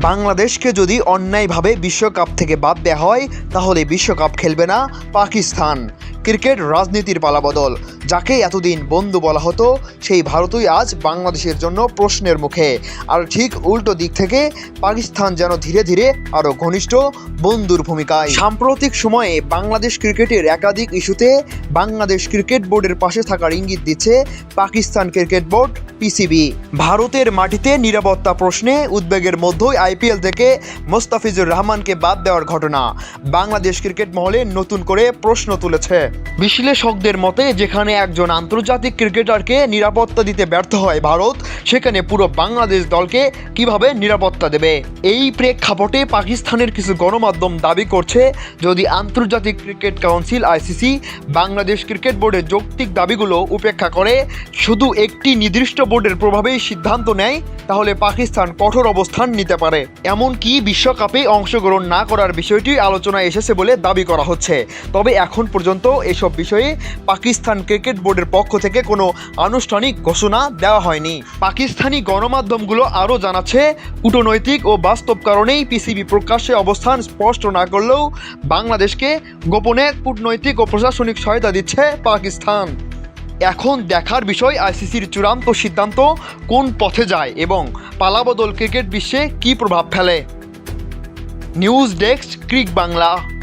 বাংলাদেশকে যদি অন্যায়ভাবে বিশ্বকাপ থেকে বাদ দেওয়া হয় তাহলে বিশ্বকাপ খেলবে না পাকিস্তান। ক্রিকেট রাজনীতির পালাবদল। যাকে এতদিন বন্ধু বলা হতো, সেই ভারতই আজ বাংলাদেশের জন্য প্রশ্নের মুখে। আর ঠিক উল্টো দিক থেকে পাকিস্তান যেন ধীরে ধীরে আরও ঘনিষ্ঠ বন্ধুর ভূমিকায়। সাম্প্রতিক সময়ে বাংলাদেশ ক্রিকেটের একাধিক ইস্যুতে বাংলাদেশ ক্রিকেট বোর্ডের পাশে থাকার ইঙ্গিত দিচ্ছে পাকিস্তান ক্রিকেট বোর্ড, পিসিবি। ভারতের মাটিতে নিরাপত্তা প্রশ্নে উদ্বেগের মধ্যেই আইপিএল থেকে মোস্তাফিজুর রহমানকে বাদ দেওয়ার ঘটনা। বাংলাদেশ ক্রিকেট মহলে নতুন করে প্রশ্ন তুলেছে। বিশ্লেষকদের মতে, যেখানে একজন আন্তর্জাতিক ক্রিকেটারকে নিরাপত্তা দিতে ব্যর্থ হয় ভারত, সেখানে পুরো বাংলাদেশ দলকে কীভাবে নিরাপত্তা দেবে? এই প্রেক্ষাপটে পাকিস্তানের কিছু গণমাধ্যম দাবি করছে, যদি আন্তর্জাতিক cricket council, ICC, Bangladesh cricket বোর্ডের যৌক্তিক দাবিগুলো উপেক্ষা করে, শুধু একটি নির্দিষ্ট বোর্ডের প্রভাবেই সিদ্ধান্ত নেয়, তাহলে পাকিস্তান কঠোর অবস্থান নিতে পারে। এমনকি বিশ্বকাপে অংশগ্রহণ না করার বিষয়টি আলোচনায় এসেছে বলে দাবি করা হচ্ছে। তবে এখন পর্যন্ত এসব বিষয়ে পাকিস্তান ক্রিকেট বোর্ডের পক্ষ থেকে কোনো আনুষ্ঠানিক ঘোষণা দেওয়া হয়নি। পাকিস্তানি গণমাধ্যমগুলো আরও জানাচ্ছে, কূটনৈতিক ও বাস্তব কারণেই পিসিবি প্রকাশ্যে অবস্থান স্পষ্ট না করলেও বাংলাদেশকে গোপনে কূটনৈতিক ও প্রশাসনিক সহায়তা দিচ্ছে পাকিস্তান। এখন দেখার বিষয় আইসিসির চূড়ান্ত সিদ্ধান্ত কোন পথে যায় এবং পালাবদল ক্রিকেট বিশ্বে কী প্রভাব ফেলে। News desk Crick Bangla.